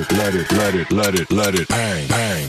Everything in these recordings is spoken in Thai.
it, let it, let it, let it, let it bang, bang.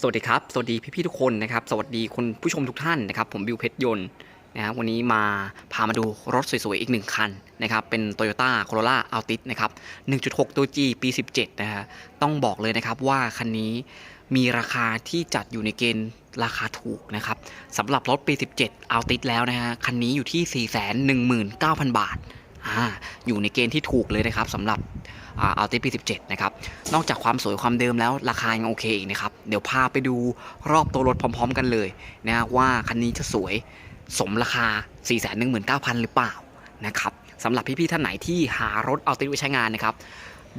สวัสดีครับ สวัสดีพี่ๆทุกคนนะครับ สวัสดีคุณผู้ชมทุกท่านนะครับ ผมบิวเพชรยนต์นะครับวันนี้มาพามาดูรถสวยๆ อีกหนึ่งคันนะครับ เป็น Toyota Corolla Altis นะครับ 1.6 ตัว G ปี 17 นะฮะ ต้องบอกเลยนะครับว่าคันนี้มีราคาที่จัดอยู่ในเกณฑ์ราคาถูกนะครับสำหรับรถปี 17 Altis แล้วนะฮะ คันนี้อยู่ที่ 419,000 บาท ออยู่ในเกณฑ์ที่ถูกเลยนะครับสำหรับอัลติปี17 นะครับ นอกจากความสวยความเดิมแล้วราคายังโอเคอีกนะครับ เดี๋ยวพาไปดูรอบตัวรถพร้อม ๆ กันเลยนะว่าคันนี้จะสวยสมราคา 419,000 หรือเปล่านะครับสำหรับพี่ๆท่านไหนที่หารถเอาติไว้ใช้งานนะครับ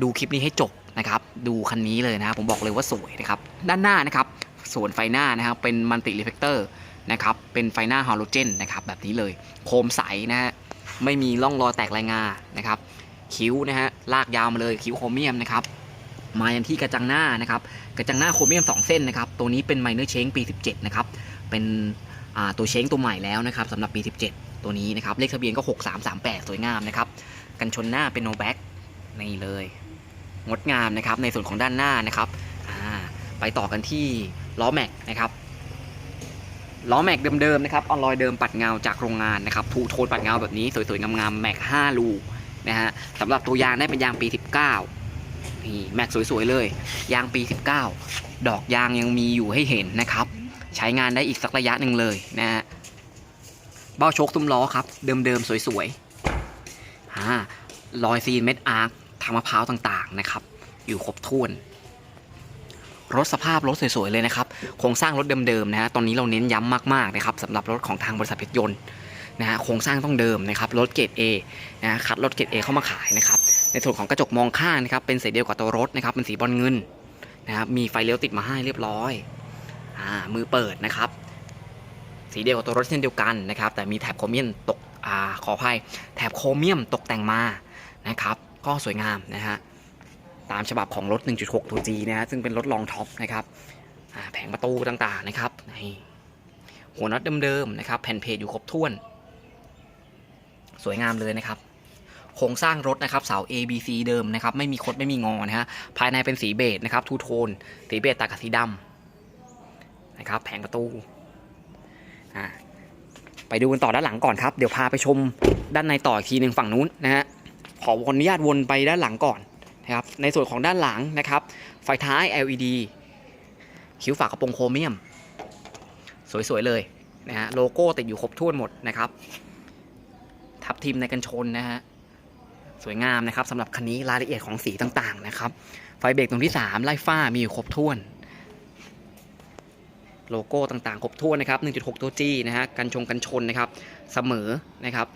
ดูคลิปนี้ให้จบนะครับ ดูคันนี้เลยนะผมบอกเลยว่าสวยนะครับ ด้านหน้านะครับ ส่วนไฟหน้านะครับเป็นมัลติรีเฟกเตอร์นะครับ เป็นไฟหน้าฮาโลเจนนะครับแบบนี้เลย โคมใสนะฮะ ไม่มีร่องรอยแตกลายงานะครับ คิ้วนะฮะลากยาวมาเลยคิ้วโครเมียมนะครับมายันที่กระจังหน้านะครับกระจังหน้าโครเมียม 2 เส้นนะครับ ตัวนี้เป็นไมเนอร์เชงปี 17 นะครับ เป็นตัวเชงตัวใหม่แล้วนะครับสำหรับปี 17 ตัวนี้นะครับ เลขทะเบียนก็ 6338 สวยงามนะครับ กันชนหน้าเป็นโนแบ็กนี่เลย งดงามนะครับ ในส่วนของด้านหน้านะครับ ไปต่อกันที่ล้อแม็กนะครับ ล้อแม็กเดิมๆนะครับออนลอยเดิมปัดเงาจากโรงงานนะครับทูโทนปัดเงาแบบนี้สวยๆงามๆแม็ก5ลูนะฮะสำหรับตัวยางได้เป็นยางปี 19นี่แม็กสวยๆเลย ยางปี 19 ดอกยางยังมีอยู่ให้เห็นนะครับ ใช้งานได้อีกสักระยะหนึ่งเลยนะฮะเบ้าโชคซุ้มล้อครับ เดิมๆสวยๆอ่ารอยซีนเม็ดอาร์คทางมะพร้าวต่างๆนะครับ อยู่ครบถ้วน รถสภาพรถสวยๆเลยนะครับโครงสร้างรถเดิมๆนะฮะตอนนี้เราเน้นย้ำมากๆนะครับสำหรับรถของทางบริษัทเพชรยนต์นะฮะโครงสร้างต้องเดิมนะครับรถเกรด A นะฮะคัดรถเกรด A เข้ามาขายนะครับในส่วนของกระจกมองข้างนะครับเป็นสีเดียวกับตัวรถนะครับเป็นสีบอลเงินนะครับมีไฟเลี้ยวติดมาให้เรียบร้อยอ่ามือเปิดนะครับ สีเดียวกับตัวรถเช่นเดียวกันนะครับแต่มีแถบโครเมียมตกอ่าขออภัยแถบโครเมียมตกแต่งมานะครับก็สวยงามนะฮะ ตามฉบับของรถ 1.6 ตัว G นะฮะซึ่งเป็นรถรองท็อปนะครับแผงประตูต่างๆนะครับนี่หัวน็อตเดิมๆนะครับ แผ่นเพจอยู่ครบถ้วน สวยงามเลยนะครับโครงสร้างรถนะครับเสา A B C เดิมนะครับ ไม่มีคดไม่มีงอนะฮะภายในเป็นสีเบจนะครับทูโทน สีเบจตัดกับสีดำนะครับ แผงประตูอ่าไปดูกันต่อด้านหลังก่อนครับ เดี๋ยวพาไปชมด้านในต่ออีกทีหนึ่งฝั่งนู้นนะฮะขออนุญาตวนไปด้านหลังก่อน นะครับในส่วนของด้านหลังนะครับไฟท้าย LED คิ้วฝากระโปรงโครเมียม สวยๆเลยนะฮะโลโก้ติดอยู่ครบถ้วนหมดนะครับ ทับทิมในกันชนนะฮะสวยงามนะครับสำหรับคันนี้รายละเอียดของสีต่างๆนะครับ ไฟเบรกตรงที่ 3 ไล่ฟ้ามีอยู่ครบถ้วน โลโก้ต่างๆ ครบถ้วนนะครับ 1.6 ตัว G นะฮะกันชงกันชนนะครับ เสมอนะครับ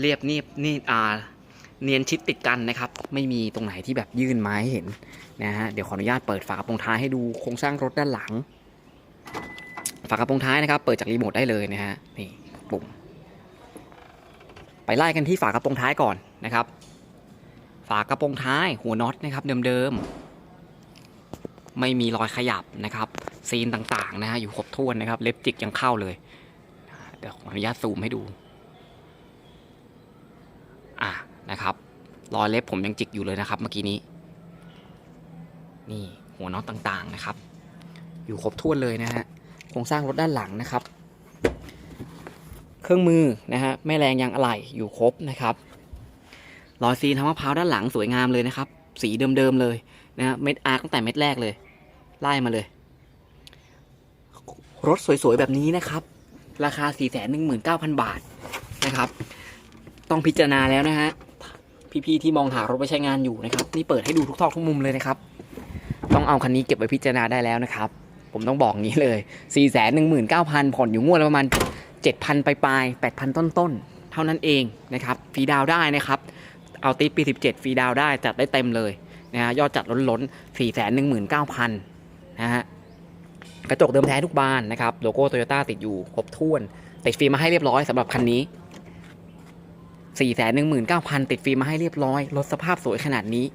เรียบเนียบนี่อ่า เนียนชิดติดกันนะครับ ไม่มีตรงไหนที่แบบยื่นไม้เห็นนะฮะเดี๋ยวขออนุญาตเปิดฝากระโปรงท้ายให้ดูโครงสร้างรถด้านหลัง ฝากระโปรงท้ายนะครับ เปิดจากรีโมทได้เลยนะฮะนี่ปุ่มไปไล่กันที่ฝากระโปรงท้ายก่อนนะครับ ฝากระโปรงท้ายหัวน็อตนะครับเดิมๆไม่มีรอยขยับนะครับ ซีนต่างๆนะฮะอยู่ครบถ้วนนะครับ เล็บจิกยังเข้าเลยเดี๋ยวขออนุญาตซูมให้ดู อะ นะครับรอยเล็บผมยังจิกอยู่เลยนะครับเมื่อกี้นี้ นี่หัวน็อตต่างๆนะครับ อยู่ครบถ้วนเลยนะฮะโครงสร้างรถด้านหลังนะครับ เครื่องมือนะฮะแม่แรงยางอะไหล่อยู่ครบนะครับรอยซีนทางมะพร้าวด้านหลังสวยงามเลยนะครับ สีเดิมๆเลยนะฮะเม็ดอาร์ตั้งแต่เม็ดแรกเลย ไล่มาเลย รถสวยๆแบบนี้นะครับ ราคา 419,000 บาทนะครับ ต้องพิจารณาแล้วนะฮะ พี่ๆที่มองหารถไปใช้งานอยู่นะครับนี่เปิดให้ดูทุกทอกทุกมุมเลยนะครับ ต้องเอาคันนี้เก็บไว้พิจารณาได้แล้วนะครับ ผมต้องบอกงี้เลย 4 1 9 0 0 0 ผ่อนอยู่งวดละประมาณ 7,000 ปลายๆ8,000 ต้นๆ เท่านั้นเองนะครับฟรีดาวได้นะครับ เอาติดปี 17ฟรีดาวได้จัดได้เต็มเลยนะฮะยอดจัดล้นๆ 4 1 9 0 0 0 นะฮะกระจกเดิมแท้ทุกบานนะครับโลโก้โตโยต้าติดอยู่ครบถ้วนติดฟิล์มมาให้เรียบร้อยสำหรับคันนี้ 4 1 9 0 0 0 ติดฟิล์มมาให้เรียบร้อยรถสภาพสวยขนาดนี้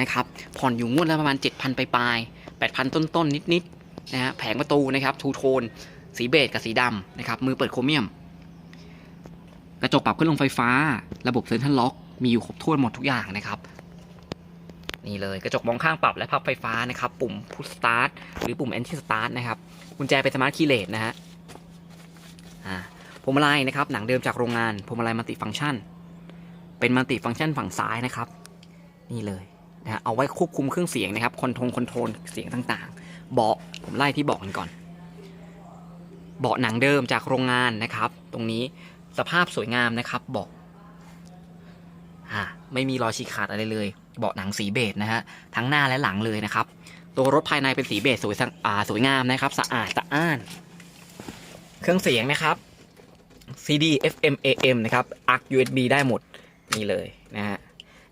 นะครับผ่อนอยู่งวดละประมาณ 7,000ปลายๆ8,000 ต้นๆนิดๆนะฮะแผงประตูนะครับทูโทน สีเบจกับสีดำนะครับมือเปิดโครเมียม กระจกปรับขึ้นลงไฟฟ้า ระบบเซ็นทรัลล็อก มีอยู่ครบถ้วนหมดทุกอย่างนะครับนี่เลยกระจกมองข้างปรับและพับไฟฟ้านะครับ ปุ่มพุชสตาร์ทหรือปุ่ม anti start นะครับกุญแจเป็นสมาร์ทคีย์เลสนะฮะพวงมาลัยนะครับ หนังเดิมจากโรงงานพวงมาลัยมัลติฟังก์ชัน เป็นมัลติฟังก์ชันฝั่งซ้ายนะครับ นี่เลยนะเอาไว้ควบคุมเครื่องเสียงนะครับคอนโทรลคอนโทรลเสียงต่างๆ เบาะผมไล่ที่เบาะกันก่อน เบาะหนังเดิมจากโรงงานนะครับ ตรงนี้สภาพสวยงามนะครับเบาะไม่มีรอยฉีกขาดอะไรเลย เบาะหนังสีเบจนะฮะทั้งหน้าและหลังเลยนะครับ ตัวรถภายในเป็นสีเบจสวยสังอาสวยงามนะครับ สะอาดสะอ้าน เครื่องเสียงนะครับ CD FM AM นะครับ ARC USB ได้หมด นี่เลยนะฮะ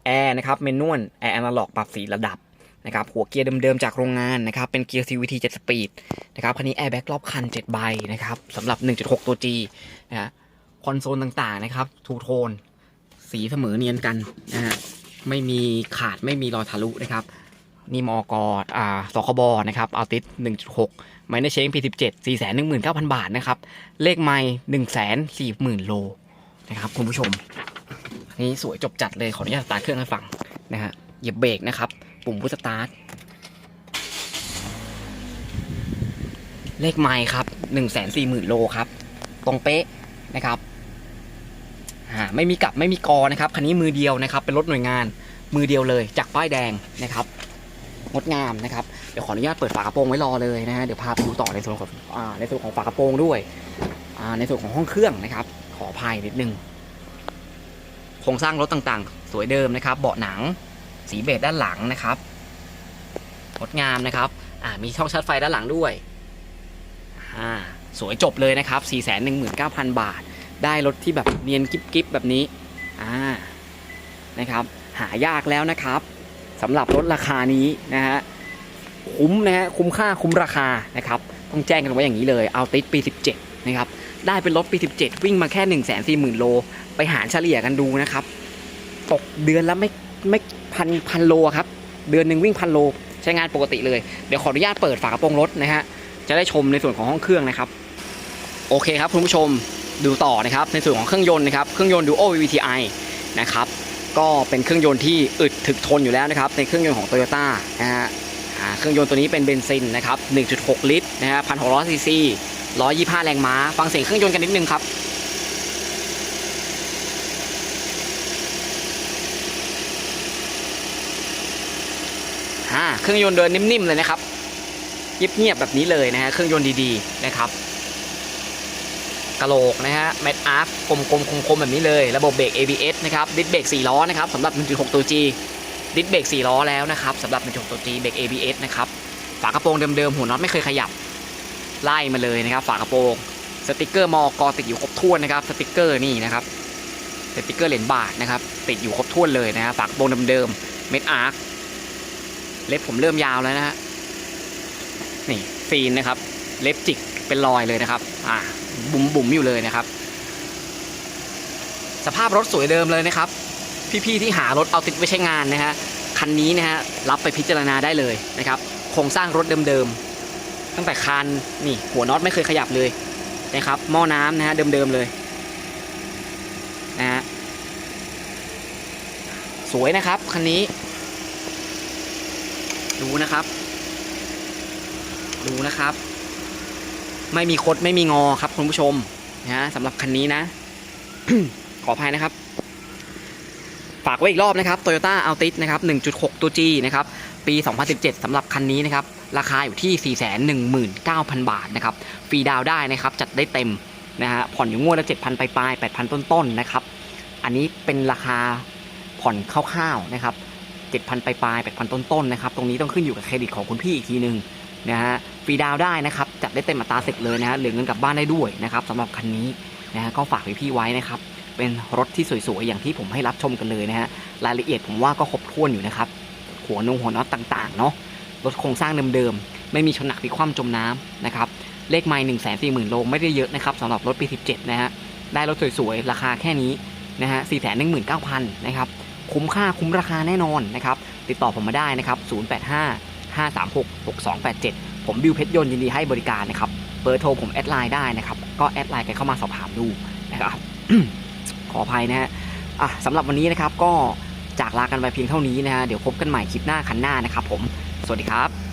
แอร์นะครับเมนวลแอร์อนาล็อกปรับสีระดับนะครับหัวเกียร์เดิมๆจากโรงงานนะครับเป็นเกียร์ CVT 7 สปีดนะครับคันนี้แอร์แบ็กรอบคัน 7 ใบนะครับสำหรับ 1.6 ตัว G นะฮะคอนโซลต่างๆนะครับทูโทน สีเสมอเนียนกันนะฮะไม่มีขาดไม่มีรอยทะลุนะครับนี่มอกอ่าสคบนะครับเอาติด 1.6 ไมเนเชง P17 419,000 บาทนะครับ เลขไม่140,000 โลนะครับคุณผู้ชม นี้สวยจบจัดเลยขออนุญาตสตาร์ทเครื่องให้ฟังนะฮะเหยียบเบรกนะครับ ปุ่มพุชสตาร์ทเลขไม่ครับ140,000โลครับ ตรงเป๊ะนะครับอ่าไม่มีกลับไม่มีกอนะครับคันนี้มือเดียวนะครับ เป็นรถหน่วยงานมือเดียวเลยจากป้ายแดงนะครับงดงามนะครับเดี๋ยวขออนุญาตเปิดฝากระโปรงไว้รอเลยนะฮะเดี๋ยวพาไปดูต่อในส่วนของอในส่วนของฝากระโปรงด้วยในส่วนของห้องเครื่องนะครับ ขออภัยนิดนึง โครงสร้างรถต่างๆ สวยเดิมนะครับเบาะหนังสีเบจด้านหลังนะครับงดงามนะครับอ่ามีช่องชาร์จไฟด้านหลังด้วยอ่าสวยจบเลยนะครับ 419,000 บาท ได้รถที่แบบเนียนกิ๊บๆแบบนี้อ่านะครับ หายากแล้วนะครับสำหรับรถราคานี้นะฮะคุ้มนะฮะคุ้มค่าคุ้มราคานะครับ ต้องแจ้งกันไว้อย่างนี้เลยเอาติดปี 17 นะครับ ได้เป็นรถปี 17 วิ่งมาแค่ 1 4 0 0 0 0 โล ไปหารเฉลี่ยกันดูนะครับ ตกเดือนละไม่ไม่พันพันโลครับ เดือนหนึ่งวิ่งพันโล ใช้งานปกติเลย เดี๋ยวขออนุญาตเปิดฝากระโปรงรถนะฮะ จะได้ชมในส่วนของห้องเครื่องนะครับ โอเคครับคุณผู้ชมดูต่อนะครับ ในส่วนของเครื่องยนต์นะครับ เครื่องยนต์ Duo VVTi นะครับ ก็เป็นเครื่องยนต์ที่อึดถึกทนอยู่แล้วนะครับ ในเครื่องยนต์ของ Toyota นะฮะเครื่องยนต์ตัวนี้เป็นเบนซินนะครับ 1.6 ลิตรนะฮะ1,600ซีซี125 แรงม้า ฟังเสียงเครื่องยนต์กันนิดนึงครับ เครื่องยนต์เดินนิ่มๆเลยนะครับเงียบๆแบบนี้เลยนะฮะเครื่องยนต์ดีๆนะครับกระโหลกนะฮะแมทอาร์ฟกลมๆคมๆแบบนี้เลย ระบบเบรก ABS นะครับดิสเบรก4ล้อนะครับสำหรับ 1.6 ตัว G ดิสเบรก4ล้อแล้วนะครับสำหรับ 1.6 ตัว G เบรก ABS นะครับฝากระโปรงเดิมๆหัวน็อตไม่เคยขยับไล่มาเลยนะครับ ฝากระโปรงสติกเกอร์มอกติดอยู่ครบถ้วนนะครับสติกเกอร์นี่นะครับสติกเกอร์เหรียญบาทนะครับติดอยู่ครบถ้วนเลยนะฮะฝากระโปรงเดิมๆเม็ดอาร์ค เล็บผมเริ่มยาวแล้วนะฮะนี่ฟีนนะครับ เล็บจิกเป็นรอยเลยนะครับ อ่า บุ๋มบุ๋มอยู่เลยนะครับ สภาพรถสวยเดิมเลยนะครับ พี่ๆที่หารถเอาติดไว้ใช้งานนะฮะคันนี้นะฮะรับไปพิจารณาได้เลยนะครับ โครงสร้างรถเดิมๆตั้งแต่คานนี่หัวน็อตไม่เคยขยับเลยนะครับหม้อน้ำนะฮะเดิมๆเลยนะฮะสวยนะครับคันนี้ ดูนะครับ ดูนะครับ ไม่มีคดไม่มีงอครับคุณผู้ชมนะสำหรับคันนี้นะ ขออภัยนะครับ ฝากไว้อีกรอบนะครับ Toyota Altis นะครับ 1.6 ตัว G นะครับ ปี 2017 สำหรับคันนี้นะครับ ราคาอยู่ที่ 419,000 บาทนะครับ ฟรีดาวได้นะครับ จัดได้เต็มนะฮะ ผ่อนอยู่งวดละ 7,000 ปลายๆ8,000 ต้นๆ นะครับ อันนี้เป็นราคาผ่อนคร่าวๆ นะครับ 7,000ปลายๆ8,000 ต้นๆนะครับ ตรงนี้ต้องขึ้นอยู่กับเครดิตของคุณพี่อีกทีหนึ่งนะฮะฟรีดาวได้นะครับ จัดได้เต็มอัตราสิทธิ์เลยนะฮะเหลือเงินกลับบ้านได้ด้วยนะครับสำหรับคันนี้นะฮะก็ฝากพี่ๆไว้นะครับ เป็นรถที่สวยๆ อย่างที่ผมให้รับชมกันเลยนะฮะรายละเอียดผมว่าก็ครบถ้วนอยู่นะครับ หัวนงหัวน็อตต่างๆเนาะรถโครงสร้างเดิมๆ ไม่มีชนหนักพลิกคว่ำจมน้ำนะครับเลขไมล์หนึ่งแสนสี่หมื่นโลไม่ได้เยอะนะครับสำหรับรถปี 17 นะฮะได้รถสวยๆ ราคาแค่นี้นะฮะสี่แสนหนึ่งหมื่นเก้าพันนะครับ คุ้มค่าคุ้มราคาแน่นอนนะครับ ติดต่อผมมาได้นะครับ 085 536 6287 ผมบิวเพชรยนต์ยินดีให้บริการนะครับ เบอร์โทรผมแอดไลน์ได้นะครับ ก็แอดไลน์กันเข้ามาสอบถามดูนะครับ ขออภัยนะฮะอะสำหรับวันนี้นะครับก็จากลากันไปเพียงเท่านี้นะฮะ เดี๋ยวพบกันใหม่คลิปหน้าคันหน้านะครับผม สวัสดีครับ